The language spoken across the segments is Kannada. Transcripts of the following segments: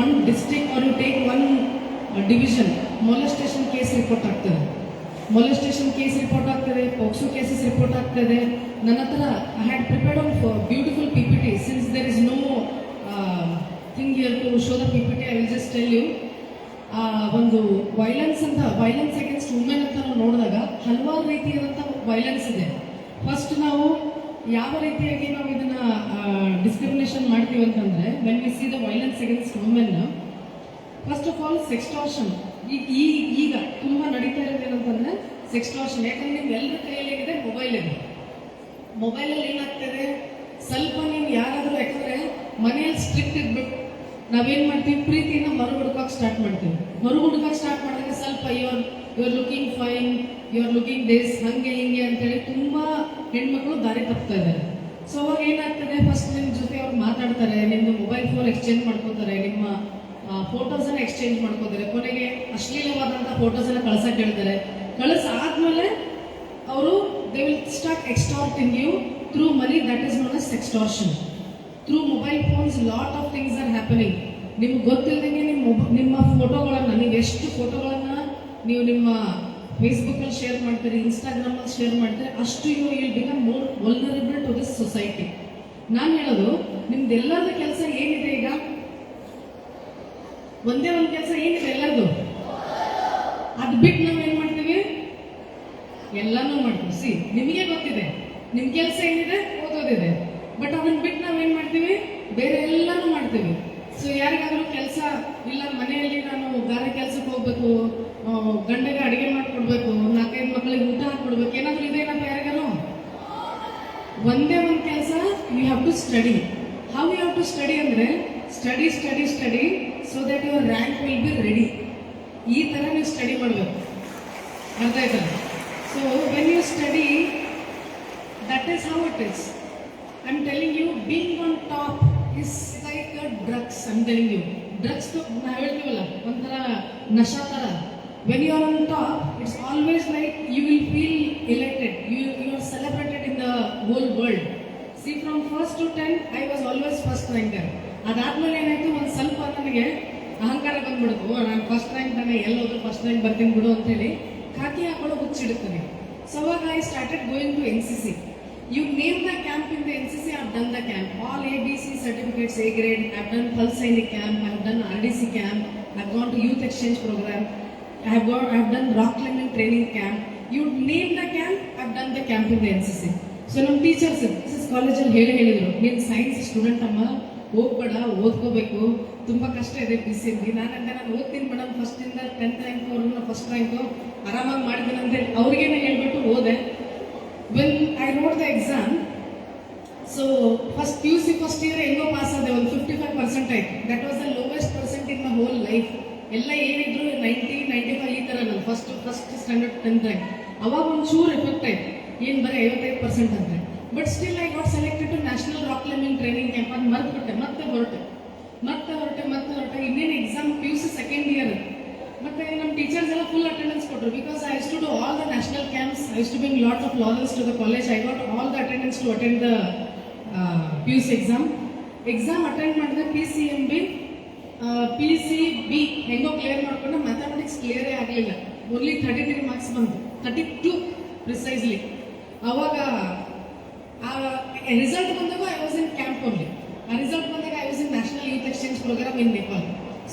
One district are you take one division molestation case report ಆಗ್ತದೆ. ಮೊಲೆಸ್ಟೇಷನ್ ಕೇಸ್ ರಿಪೋರ್ಟ್ ಆಗ್ತದೆ, ಪೋಕ್ಸೋ ಕೇಸಸ್ ರಿಪೋರ್ಟ್ ಆಗ್ತದೆ. ನನ್ನ ಹತ್ರ I had prepared one beautiful P P T since there is no thing here to show the P P T I will just tell you ಒಂದು ವೈಲೆನ್ಸ್ ಅಂತ ವೈಲೆನ್ಸ್ ಅಗೇನ್ಸ್ಟ್ ವುಮೆನ್ ಅಂತ ನಾವು ನೋಡಿದಾಗ ಹಲವಾರು ರೀತಿಯಾದಂಥ ವೈಲೆನ್ಸ್ ಇದೆ. ಫಸ್ಟ್ ನಾವು ಯಾವ ರೀತಿಯಾಗಿ ನಾವು ಇದನ್ನ ಡಿಸ್ಕ್ರಿಮಿನೇಷನ್ ಮಾಡ್ತೀವಿ ಅಂತಂದ್ರೆ when we see the violence against women first of all sextortion ಈ ಈಗ ತುಂಬಾ ನಡೀತಾ ಇರೋದು ಏನಂತಂದ್ರೆ ಸೆಕ್ಸ್ಟಾರ್ಷನ್ ಯಾಕಂದ್ರೆ ನಿಮ್ಗೆ ಎಲ್ಲರ ಕೈಯಲ್ಲಿ ಏನಿದೆ ಮೊಬೈಲ್ ಇದೆ. ಮೊಬೈಲಲ್ಲಿ ಏನಾಗ್ತದೆ? ಸ್ವಲ್ಪ ನೀವು ಯಾರಾದರೂ ಯಾಕಂದ್ರೆ ಮನೆಯಲ್ಲಿ ಸ್ಟ್ರಿಕ್ಟ್ ಇದ್ಬಿಟ್ಟು ನಾವೇನ್ ಮಾಡ್ತೀವಿ? ಪ್ರೀತಿಯಿಂದ ಮರು ಹುಡುಕಕ್ಕೆ ಸ್ಟಾರ್ಟ್ ಮಾಡ್ತೀವಿ. ಮರು ಹುಡುಕಕ್ಕೆ ಸ್ಟಾರ್ಟ್ ಮಾಡಿದ್ರೆ ಸ್ವಲ್ಪ your your looking fine your looking days ಹಂಗೆ, ಹಿಂಗೆ ಅಂತೇಳಿ ತುಂಬಾ ಹೆಣ್ಮಕ್ಳು ದಾರಿ ತಪ್ತಾ ಇದ್ದಾರೆ. ಸೊ ಅವಾಗ ಏನಾಗ್ತದೆ? ಫಸ್ಟ್ ನಿಮ್ಮ ಜೊತೆ ಅವ್ರು ಮಾತಾಡ್ತಾರೆ, ನಿಮ್ದು ಮೊಬೈಲ್ ಫೋನ್ ಎಕ್ಸ್ಚೇಂಜ್ ಮಾಡ್ಕೋತಾರೆ, ನಿಮ್ಮ ಫೋಟೋಸ್ ಅನ್ನ ಎಕ್ಸ್ಚೇಂಜ್ ಮಾಡ್ಕೋತಾರೆ. ಕೊನೆಗೆ ಅಶ್ಲೀಲವಾದಂಥ ಫೋಟೋಸ್ ಅನ್ನ ಕಳ್ಸಕ್ ಹೇಳ್ತಾರೆ. ಕಳ್ಸ ಆದ್ಮೇಲೆ ಅವರು they will start extorting you through money that is known as extortion through mobile phones lot of things are happening ನಿಮ್ಗೆ ಗೊತ್ತಿಲ್ಲದಂಗೆ ನಿಮ್ಮ ನಿಮ್ಮ ಫೋಟೋಗಳನ್ನು ನೀವು ಎಷ್ಟು ಫೋಟೋಗಳನ್ನು ನೀವು ನಿಮ್ಮ ಫೇಸ್ಬುಕ್ಕಲ್ಲಿ ಶೇರ್ ಮಾಡ್ತೀರಿ ಇನ್ಸ್ಟಾಗ್ರಾಮಲ್ಲಿ ಶೇರ್ ಮಾಡ್ತೀರಿ, ಅಷ್ಟು you will become more vulnerable to this society ನಾನು ಹೇಳೋದು ನಿಮ್ದು ಎಲ್ಲರದ ಕೆಲಸ ಏನಿದೆ ಈಗ? ಒಂದೇ ಒಂದು ಕೆಲಸ ಏನಿದೆ ಎಲ್ಲರದು? ಅದು ಬಿಟ್ಟು ನಾವು ಏನು ಮಾಡ್ತೀವಿ? ಎಲ್ಲನೂ ಮಾಡ್ತೀವಿ. ಸಿ ನಿಮಗೆ ಗೊತ್ತಿದೆ. ನಿಮ್ಮ ಕೆಲಸ ಏನಿದೆ? ಓದೋದಿದೆ. ಬಟ್ ಅವನ್ ಬಿಟ್ಟು ನಾವ್ ಏನ್ ಮಾಡ್ತೀವಿ? ಬೇರೆ ಎಲ್ಲಾನು ಮಾಡ್ತೀವಿ. ಸೊ ಯಾರಿಗಾದ್ರೂ ಕೆಲಸ ಇಲ್ಲ, ಮನೆಯಲ್ಲಿ ನಾನು ಗಾರೆ ಕೆಲ್ಸಕ್ಕೆ ಹೋಗ್ಬೇಕು ಗಂಡಗೆ ಅಡಿಗೆ ಮಾಡ್ಕೊಡ್ಬೇಕು, ನಾಲ್ಕೈದು ಮಕ್ಕಳಿಗೆ ಊಟ ಹಾಕೊಡ್ಬೇಕು, ಏನಾದ್ರೂ ಇದೇನಪ್ಪ ಯಾರಿಗಾನು ಒಂದೇ ಒಂದು ಕೆಲಸ you have to study how you have to study ಅಂದ್ರೆ study study study so that your rank will be ready ಈ ತರ ನೀವು ಸ್ಟಡಿ ಮಾಡಬೇಕು. ಅರ್ಥ ಆಯ್ತಾ? So when you study that is how it is I am telling you being on top is like drugs I'm telling you drugs ನಾವು ಹೇಳ್ತೀವಲ್ಲ ಒಂಥರ ನಶಾ ಥರ when you are on top it's always like you will feel elected you you are celebrated in the whole world see from first to ten I was always first ranker ಅದಾದ್ಮೇಲೆ ಏನಾಯ್ತು, ಒಂದು ಸ್ವಲ್ಪ ನನಗೆ ಅಹಂಕಾರ ಬಂದ್ಬಿಡ್ತು ನಾನು ಫಸ್ಟ್ ರ್ಯಾಂಕ್ ತಾನೆ ಎಲ್ಲೋದ್ರು ಫಸ್ಟ್ ರ್ಯಾಂಕ್ ಬರ್ತೀನಿ ಬಿಡು ಅಂತೇಳಿ ಖಾಕಿ ಹಾಕೊಳ್ಳೋ ಹುಚ್ಚಿಡುತ್ತದೆ ಸೊ ಅವಾಗ I started going to N C C in the N C C I done the camp all A B C certificates A grade I done Thal Sainik camp have done R D C camp I gone to youth exchange program I have got, rock done rock climbing training camp. You name the camp, I've done the camp in the NCC. So ನಮ್ಮ ಟೀಚರ್ಸ್ ಎಸ್ ಕಾಲೇಜಲ್ಲಿ ಹೇಳಿ ಹೇಳಿದ್ರು ನೀನು ಸೈನ್ಸ್ ಸ್ಟೂಡೆಂಟ್ ಅಮ್ಮ ಹೋಗ್ಬೇಡ ಓದ್ಕೋಬೇಕು ತುಂಬ ಕಷ್ಟ ಇದೆ ಪಿ ಸಿ ಎಲ್ಲಿ ನಾನು ಅಂದೆ ನಾನು ಓದ್ತೀನಿ ಮೇಡಮ್ ಫಸ್ಟಿಂದ ಟೆಂತ್ ರ್ಯಾಂಕ್ ಅವ್ರನ್ನ ಫಸ್ಟ್ ರ್ಯಾಂಕು ಆರಾಮಾಗಿ ಮಾಡಿದ್ದೀನಿ ಅಂತ ಹೇಳಿ ಅವ್ರಿಗೇನೆ ಹೇಳ್ಬಿಟ್ಟು ಓದೆ when I note the exam so first P U C first year ಹೆಂಗೋ ಪಾಸ್ ಆದೆ, ಒಂದು ಫಿಫ್ಟಿ ಫೈವ್ ಪರ್ಸೆಂಟ್ ಆಯ್ತು that was the lowest percent in my whole life ಎಲ್ಲ ಏನಿದ್ರು ನೈಂಟಿ ನೈಂಟಿ ಫೈವ್ ಈ ಥರ ನಾನು first first standard tenth rank ಅವಾಗ ಒಂದು ಚೂರು ಎಫೆಕ್ಟ್ ಆಯ್ತು. ಏನು ಬರೀ ಐವತ್ತೈದು ಪರ್ಸೆಂಟ್ ಅಂತ but still I got selected to national rock climbing training camp ಅದು ಮರೆತುಬಿಟ್ಟೆ, ಮತ್ತೆ ಹೊರಟೆ. ಮತ್ತೆ ಹೊರಟೆ ಮತ್ತೆ ಹೊರಟೆ. ಇನ್ನೇನು exam P U C second year ಮತ್ತೆ ನಮ್ಮ ಟೀಚರ್ಸ್ ಎಲ್ಲ ಫುಲ್ ಕೊಟ್ಟರು because I to do all the national camps I to being lot of Lawrence to the college I got all the attendance to attend the P U C exam exam attend ಮಾಡಿದ್ರೆ P C M B P C B ಹೆಂಗೋ ಕ್ಲಿಯರ್ ಮಾಡ್ಕೊಂಡು ಮ್ಯಾಥಮೆಟಿಕ್ಸ್ ಕ್ಲಿಯರೇ ಆಗಲಿಲ್ಲ. ಓನ್ಲಿ ಥರ್ಟಿ ತ್ರೀ ಮಾರ್ಕ್ಸ್ ಬಂತು. ತರ್ಟಿ ಟು ಪ್ರಿಸೈಸ್ಲಿ ಅವಾಗ, ಆ ರಿಸಲ್ಟ್ ಬಂದಾಗ I was in camp only ಆ ರಿಸಲ್ಟ್ ಬಂದಾಗ I was in national youth exchange program in Nepal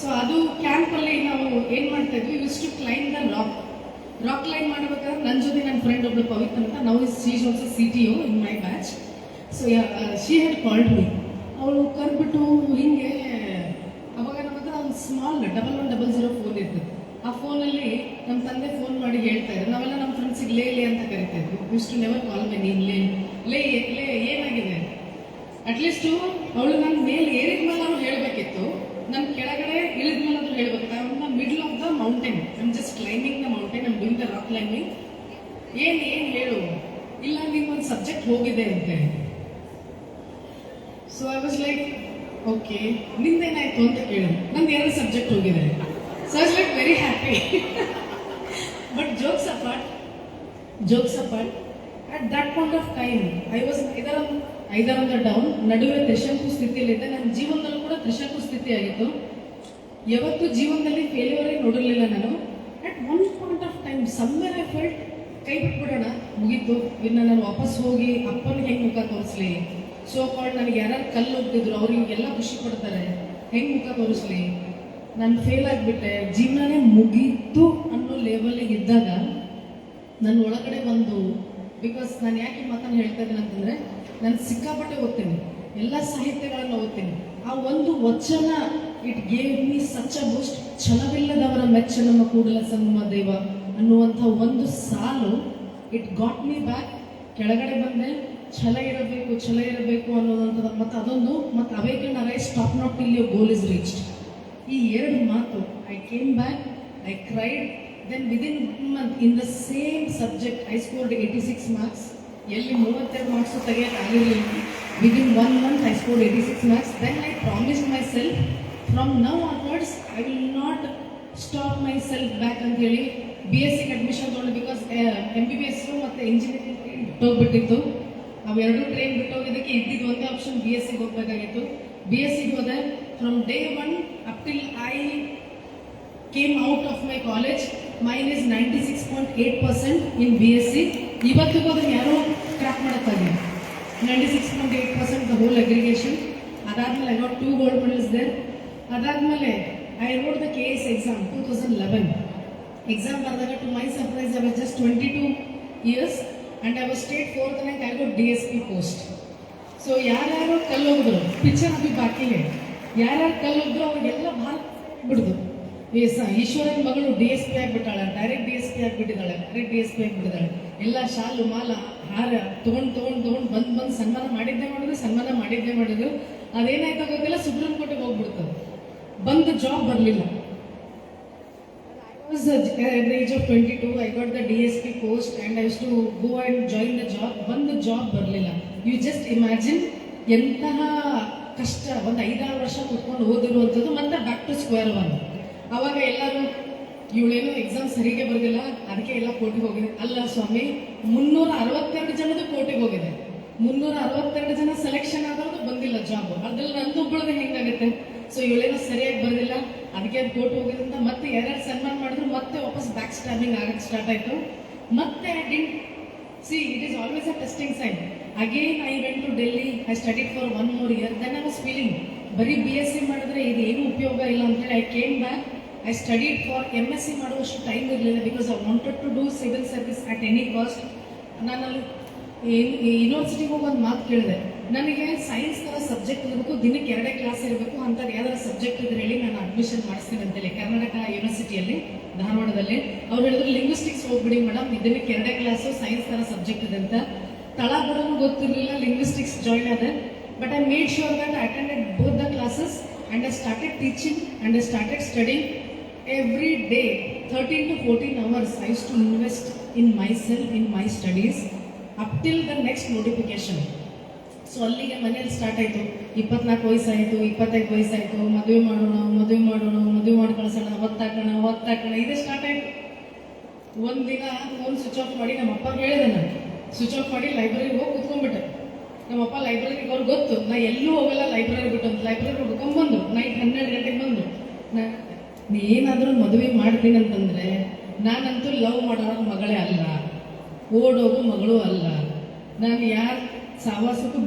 so ಅದು ಕ್ಯಾಂಪಲ್ಲಿ ನಾವು ಏನು ಮಾಡ್ತಾ ಇದ್ವಿ? Used to climb the rock rock line ಮಾಡಬೇಕಾದ್ರೆ ನನ್ನ ಜೊತೆ ನನ್ನ ಫ್ರೆಂಡ್ ಒಬ್ಳು ಪವಿತ್ರ ಅಂತ. ನಾವು she's also C T U in my batch so she had called me ಅವಳು ಕರ್ಬಿಟ್ಟು ಹಿಂಗೆ, ಅವಾಗ ನಮ್ಮ ಹತ್ರ ಒಂದು small double one double zero phone ಇರ್ತದೆ ಆ ಫೋನಲ್ಲಿ ನಮ್ಮ ತಂದೆ ಫೋನ್ ಮಾಡಿ ಹೇಳ್ತಾ ಇದ್ರು. ನಾವೆಲ್ಲ ನಮ್ಮ ಫ್ರೆಂಡ್ಸಿಗೆ ಲೇ ಲೇ ಅಂತ ಕರಿತಾ ಇದ್ವಿ. Used to never call my ನೀನು ಲೇ ಲೇ ಲೇ, ಏನಾಗಿದೆ? ಅಟ್ಲೀಸ್ಟು ಅವಳು ನನ್ನ ಮೇಲೆ ಏರಿದ ಮೇಲೆ ಅವ್ರು ಹೇಳಬೇಕಿತ್ತು. ನನ್ನ ಕೆಳಗಡೆ ಇಳಿದ ಮೇಲೆ ಅದ್ರು am middle of the mountain I just climbing climbing ಏನ್ ಏನ್ ಹೇಳು? ಇಲ್ಲ ನಿಮ್ಗೊಂದು ಸಬ್ಜೆಕ್ಟ್ ಹೋಗಿದೆ ಅಂತೆ. So I was like okay ನಿಂದೇನಾಯ್ತು ಅಂತ ಕೇಳು. ನಂದು ಎರಡು ಸಬ್ಜೆಕ್ಟ್ ಹೋಗಿದೆ. So I like very happy but jokes apart jokes apart at that point of time I was ಐದರ ಐದರಂಗ ಡೌನ್ ನಡುವೆ ತ್ರಿಶಂಕು ಸ್ಥಿತಿಯಲ್ಲಿದ್ದೆ ನನ್ನ ಜೀವನದಲ್ಲೂ ಕೂಡ ತ್ರಿಶಂಕು ಸ್ಥಿತಿ ಆಗಿತ್ತು. ಯಾವತ್ತು ಜೀವನದಲ್ಲಿ ಫೇಲ್ಯೂರೇ ನೋಡಿರಲಿಲ್ಲ ನಾನು. ಟೈಮ್ ಸಮ್ವೇರ್ ಫೆಲ್ಟ್ ಕೈ ಬಿಟ್ಬಿಡೋಣ. ಮುಗೀತು. ಇನ್ನು ನಾನು ವಾಪಸ್ ಹೋಗಿ ಅಪ್ಪನ ಹೆಂಗೆ ಮುಖ ತೋರಿಸ್ಲಿ? ಸೊ ಕಾಲ್ಡ್ ನನಗೆ ಯಾರು ಕಲ್ಲು ಹೋಗ್ತಿದ್ರು ಅವ್ರಿಗೆಲ್ಲ ಖುಷಿ ಪಡ್ತಾರೆ. ಹೆಂಗೆ ಮುಖ ತೋರಿಸ್ಲಿ? ನಾನು ಫೇಲ್ ಆಗಿಬಿಟ್ಟೆ. ಜೀವನನೇ ಮುಗೀತು ಅನ್ನೋ ಲೆವೆಲಿಗೆ ಇದ್ದಾಗ ನನ್ನ ಒಳಗಡೆ ಒಂದು ಬಿಕಾಸ್ ನಾನು ಯಾಕೆ ಮಾತನ್ನು ಹೇಳ್ತಾ ಇದ್ದೀನಿ ಅಂತಂದರೆ, ನಾನು ಸಿಕ್ಕಾಪಟ್ಟೆ ಓದ್ತೀನಿ. ಎಲ್ಲ ಸಾಹಿತ್ಯಗಳನ್ನು ಓದ್ತೀನಿ. ಆ ಒಂದು ವಚನ it gave me such a boost ಛಲವಿಲ್ಲದವರ ಮೆಚ್ಚ ನಮ್ಮ ಕೂಡಲ ಸಂಗಮ ದೇವ. ಅನ್ನುವಂಥ ಒಂದು ಸಾಲು ಇಟ್ ಗಾಟ್ ಮೀ ಬ್ಯಾಕ್ ಕೆಳಗಡೆ ಬಂದೆ, ಛಲ ಇರಬೇಕು ಛಲ ಇರಬೇಕು ಅನ್ನೋದಂಥದ್ದು ಮತ್ತು ಅದೊಂದು, ಮತ್ತು awaken arise stop not your goal is reached ಈ ಎರಡು ಮಾತು I came back I cried then within one month in the same subject I scored eighty six marks ಎಲ್ಲಿ ಮೂವತ್ತೆರಡು ಮಾರ್ಕ್ಸ್ ತೆಗಿಯಕ್ಕೆ ಆಗಿರಲಿಲ್ಲ within one month I scored eighty six marks then I promise myself from now onwards I will not stop myself back ಅಂತ ಹೇಳಿ ಬಿ ಎಸ್ ಸಿಗೆ ಅಡ್ಮಿಷನ್ ತೊಗೊಂಡು because M B B S ಮತ್ತು ಇಂಜಿನಿಯರಿಂಗ್ ಬಿಟ್ಟೋಗ್ಬಿಟ್ಟಿತ್ತು ಅವೆರಡು ಟ್ರೈನ್ ಬಿಟ್ಟೋಗಿದ್ದಕ್ಕೆ ಇದ್ದಿದ್ದು ಒಂದೇ ಆಪ್ಷನ್ ಬಿ ಎಸ್ ಸಿಗೆ ಹೋಗ್ಬೇಕಾಗಿತ್ತು. ಬಿ ಎಸ್ ಸಿಗೆ ಹೋದೆ. From day one up till I came out of my college mine ninety six point eight percent in B S C ಇವತ್ತಿಗೂ ಅದನ್ನು ಯಾರೋ ಕ್ರ್ಯಾಕ್ ಮಾಡೋಕ್ಕಾಗಿಲ್ಲ ninety six point eight percent the whole aggregation ಅದಾದ್ಮೇಲೆ I got two gold medals there ಅದಾದ್ಮೇಲೆ I wrote the K S exam two thousand eleven exam ಬಂದಾಗ to my surprise I was just twenty two years and I was state fourth rank I got D S P post so ಯಾರ್ಯಾರು ಕಲ್ಲೋಗಿದ್ರು ಪಿಕ್ಚರ್ ಅದು ಬಾಕಿ ಯಾರ್ಯಾರು ಕಲ್ಲೋಗಿದ್ರು ಅವ್ರಿಗೆಲ್ಲ ಭಾಳ ಬಿಡ್ದು. ಎಸ್ ಈಶ್ವರನ್ ಮಗಳು ಡಿ ಎಸ್ ಪಿ ಆಗಿಬಿಟ್ಟಾಳೆ ಡೈರೆಕ್ಟ್ ಡಿ ಎಸ್ ಪಿ ಆಗಿಬಿಟ್ಟಿದ್ದಾಳೆ ಡೈರೆಕ್ಟ್ ಡಿ ಎಸ್ ಪಿ ಆಗಿಬಿಟ್ಟಿದ್ದಾಳೆ. ಎಲ್ಲ ಶಾಲು, ಮಾಲ, ಹಾರ ತೊಗೊಂಡು ತೊಗೊಂಡು ತೊಗೊಂಡು ಬಂದು ಬಂದು ಸನ್ಮಾನ ಮಾಡಿದ್ದೆ ಮಾಡಿದ್ರು, ಸನ್ಮಾನ ಮಾಡಿದ್ದೆ ಮಾಡಿದ್ರು. ಅದೇನಾಯ್ತು ಗೊತ್ತಿಲ್ಲ, ಸುಪ್ರೀಂ ಕೋರ್ಟಿಗೆ ಹೋಗ್ಬಿಡ್ತದೆ ಬಂದು ಜಾಬ್ ಬರಲಿಲ್ಲ. Was at the age of 22, I got the DSP post and I used to go and join the job. ಒಂದು ಜಾಬ್ ಬರಲಿಲ್ಲ. ಯು ಜಸ್ಟ್ ಇಮ್ಯಾಜಿನ್ ಎಂತಹ ಕಷ್ಟ ಒಂದು ಐದಾರು ವರ್ಷ ಕುತ್ಕೊಂಡು ಓದಿರುವಂಥದ್ದು ಮತ್ತೆ ಬ್ಯಾಕ್ ಟು ಸ್ಕ್ವೇರ್ ಒನ್ ಅವಾಗ ಎಲ್ಲರೂ ಇವಳೇನು ಎಕ್ಸಾಮ್ ಸರಿಗೆ ಬರೋದಿಲ್ಲ ಅದಕ್ಕೆ ಎಲ್ಲ ಕೋರ್ಟಿಗೆ ಹೋಗಿದೆ ಅಲ್ಲ ಸ್ವಾಮಿ ಮುನ್ನೂರ ಅರವತ್ತೆರಡು ಜನದ ಕೋರ್ಟಿಗೆ ಹೋಗಿದೆ ಮುನ್ನೂರ ಅರವತ್ತೆರಡು ಜನ ಸೆಲೆಕ್ಷನ್ ಆದ್ರೂ ಬಂದಿಲ್ಲ ಜಾಬ್ ಅದ್ರಲ್ಲಿ ನಂದು ಒಬ್ಬಳದು ಹೆಂಗಾಗುತ್ತೆ? ಸೊ ಇವಳೇನು ಸರಿಯಾಗಿ ಬರೋದಿಲ್ಲ. ಅದಕ್ಕೆ ಅದು ಕೋರ್ಟ್ ಹೋಗಿದ್ರಿಂದ ಮತ್ತೆ ಎರಡು ಸನ್ಮಾನ ಮಾಡಿದ್ರು, ಮತ್ತೆ ವಾಪಸ್ ಬ್ಯಾಕ್ ಸ್ಟ್ಯಾಂಡಿಂಗ್ ಆಗಕ್ಕೆ ಸ್ಟಾರ್ಟ್ ಆಯಿತು. ಮತ್ತೆ didn't see it is always a testing sign again I went to Delhi I studied for one more year then I was feeling ಬರೀ ಬಿ ಎಸ್ ಸಿ ಮಾಡಿದ್ರೆ ಇದು ಏನು ಉಪಯೋಗ ಇಲ್ಲ ಅಂತೇಳಿ I came back I studied for M S C ಮಾಡುವಷ್ಟು ಟೈಮ್ ಇರಲಿಲ್ಲ because I wanted to do civil service at any cost ನಾನು ಅಲ್ಲಿ ಯೂನಿವರ್ಸಿಟಿಗೆ ಹೋಗಿ ಒಂದು ಮಾತು ಕೇಳಿದೆ. ನನಗೆ ಸೈನ್ಸ್ ತರ ಸಬ್ಜೆಕ್ಟ್ ಇರಬೇಕು, ದಿನಕ್ಕೆ ಎರಡೇ ಕ್ಲಾಸ್ ಇರಬೇಕು ಅಂತ ಯಾವ್ದಾರ ಸಬ್ಜೆಕ್ಟ್ ಇದ್ರೆ ಹೇಳಿ ನಾನು ಅಡ್ಮಿಷನ್ ಮಾಡಿಸ್ತೀನಿ ಅಂತೇಳಿ. ಕರ್ನಾಟಕ ಯೂನಿವರ್ಸಿಟಿಯಲ್ಲಿ ಧಾರವಾಡದಲ್ಲಿ. ಅವ್ರು ಹೇಳಿದ್ರು ಲಿಂಗ್ವಿಸ್ಟಿಕ್ಸ್ ಹೋಗ್ಬಿಡಿ ಮೇಡಮ್ ದಿನಕ್ಕೆ ಎರಡೇ ಕ್ಲಾಸು ಸೈನ್ಸ್ ತರ ಸಬ್ಜೆಕ್ಟ್ ಇದೆ ಅಂತ. ತಳ ಬರೋನು ಗೊತ್ತಿರಲಿಲ್ಲ ಲಿಂಗ್ವಿಸ್ಟಿಕ್ಸ್ ಜಾಯಿನ್ ಆದೆ. But I made sure that I attended both the classes and I started teaching and I started study every day 13 to 14 hours i to invest in my myself in my studies. Up till the next notification so ಅಲ್ಲಿಗೆ ಮನೇಲಿ ಸ್ಟಾರ್ಟ್ ಆಯಿತು. ಇಪ್ಪತ್ನಾಲ್ಕು ವಯಸ್ಸಾಯಿತು, ಇಪ್ಪತ್ತೈದು ವಯಸ್ಸಾಯಿತು. ಮದುವೆ ಮಾಡೋಣ ಮದುವೆ ಮಾಡೋಣ, ಮದುವೆ ಮಾಡಿ ಕಳ್ಸೋಣ ಹೊತ್ತಾಕೋಣ ಹೊತ್ತಾಕೋಣ ಇದೇ ಸ್ಟಾರ್ಟ್ ಆಯಿತು. ದಿನ ಫೋನ್ ಸ್ವಿಚ್ ಆಫ್ ಮಾಡಿ ನಮ್ಮ ಅಪ್ಪ ಹೇಳಿದೆ ನಾನು ಸ್ವಿಚ್ ಆಫ್ ಮಾಡಿ ಲೈಬ್ರರಿಗೆ ಹೋಗಿ ಕುತ್ಕೊಂಡ್ಬಿಟ್ಟೆ. ನಮ್ಮಪ್ಪ ಲೈಬ್ರರಿಗೆ ಅವ್ರಿಗೆ ಗೊತ್ತು. ನಾ ಎಲ್ಲೂ ಹೋಗಲ್ಲ ಲೈಬ್ರರಿ ಬಿಟ್ಟು ಲೈಬ್ರರಿ ಹುಡ್ಕೊಂಡ್ಬಂದು ನೈಟ್ ಹನ್ನೆರಡು ಗಂಟೆಗೆ ಬಂದು. ನಾ ಏನಾದರೂ ಮದುವೆ ಮಾಡ್ತೀನಿ ಅಂತಂದರೆ ನಾನಂತೂ ಲವ್ ಮಾಡೋ ಮಗಳೇ ಅಲ್ಲ. ಓಡೋಗು ಮಗಳು ಅಲ್ಲ. ನಾನು ಯಾರ ಸಾವಾಸಕ್ಕೂ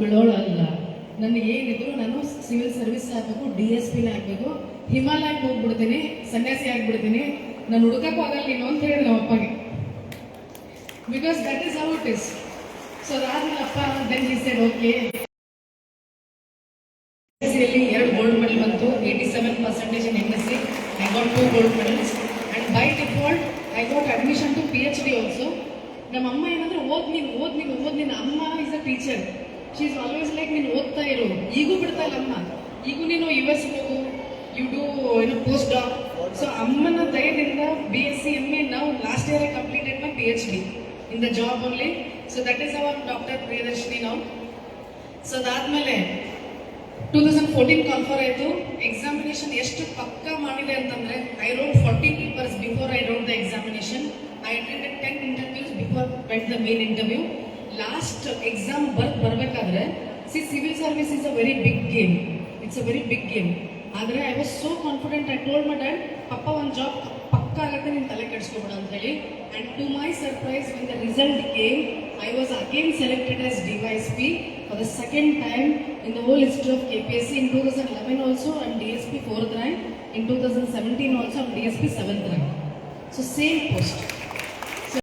ನನಗೆ ಏನಿದ್ರು ನಾನು ಸಿವಿಲ್ ಸರ್ವಿಸ್ ಆಗಬೇಕು, ಡಿ ಎಸ್ ಪಿನ ಆಗಬೇಕು. ಹಿಮಾಲಯಕ್ಕೆ ಹೋಗ್ಬಿಡ್ತೀನಿ, ಸನ್ಯಾಸಿ ಆಗ್ಬಿಡ್ತೀನಿ. ನಾನು ಹುಡುಕಕ್ಕೆ ಆಗಲ್ಲ ನೀನು ಅಂತ ಹೇಳಿ ನಮ್ಮ ಅಪ್ಪಗೆ. Because that is how it is so ಅದಾದ್ಮೇಲೆ ಅಪ್ಪ ದೆನ್ ಹಿ ಸೆಡ್ ಓಕೆ ಎರಡು ಗೋಲ್ಡ್ ಮೆಡಲ್ ಬಂತು. Eighty seven percentage in M S C I got two gold medals and by default I got admission to P H D also ನಮ್ಮ ಅಮ್ಮ ಏನಂದ್ರೆ, ಓದ್ ನೀನು ಓದ್ ನೀನು ಓದ್ ನೀನು, ಅಮ್ಮ is a teacher she is always like ನೀನು ಓದ್ತಾ ಇರು. ಈಗೂ ಬಿಡ್ತಾ ಇಲ್ಲ ಅಮ್ಮ. ಈಗೂ ನೀನು ಯು ಎಸ್ ಹೋಗು. ಯು ಡೂ ಏನೋ ಪೋಸ್ಟ್ ಡಾಕ್ ಸೊ ಅಮ್ಮನ ದಯದಿಂದ B S C M A ನಾವು last year completed my P H D in the job only so that is our doctor Priyadarshini ನಾವು ಸೊ ಅದಾದ್ಮೇಲೆ ಟೂ ತೌಸಂಡ್ ಫೋರ್ಟೀನ್ ಕನ್ಫರ್ ಆಯಿತು. ಎಕ್ಸಾಮಿನೇಷನ್ ಎಷ್ಟು ಪಕ್ಕ ಮಾಡಿದೆ ಅಂತಂದ್ರೆ I wrote forty papers before I wrote the examination I attended ten interviews before went the main interview last exam ಬರ್ತ್ ಬರಬೇಕಾದ್ರೆ C civil service is a very big game it's a very big game ಆದರೆ I was so confident I told my dad ಪಪ್ಪ, ಒಂದು ಜಾಬ್ ಪಕ್ಕ ಆಗುತ್ತೆ, ನೀನು ತಲೆ ಕೆಡಿಸ್ಕೊಬೇಡ ಅಂತ ಹೇಳಿ. And to my surprise when the result came I was again selected as D Y S P for the second time in the whole history of K P S C in two thousand eleven also and D S P fourth rank in two thousand seventeen also and D S P seventh rank so same post